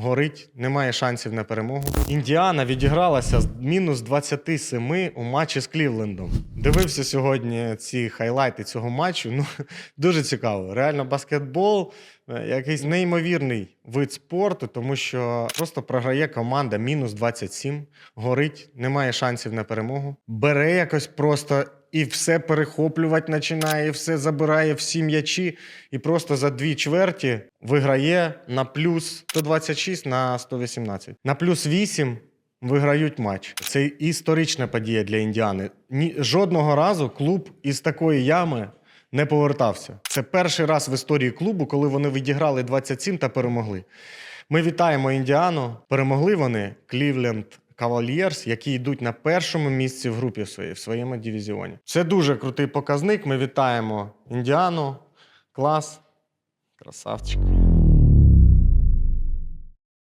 горить, немає шансів на перемогу. Індіана відігралася з мінус 27 у матчі з Клівлендом. Дивився сьогодні ці хайлайти цього матчу. Ну дуже цікаво. Реально, баскетбол е, якийсь неймовірний вид спорту, тому що просто програє команда мінус 27, горить, немає шансів на перемогу. Бере якось просто і все перехоплювати починає, і все забирає всі м'ячі, і просто за дві чверті виграє на плюс 126 на 118. На плюс 8 виграють матч. Це історична подія для індіани. Ні, жодного разу клуб із такої ями не повертався. Це перший раз в історії клубу, коли вони відіграли 27 та перемогли. Ми вітаємо індіану. Перемогли вони Клівленд Кавальєрс, які йдуть на першому місці в групі своїй, в своєму дивізіоні. Це дуже крутий показник. Ми вітаємо індіану. Клас. Красавчик.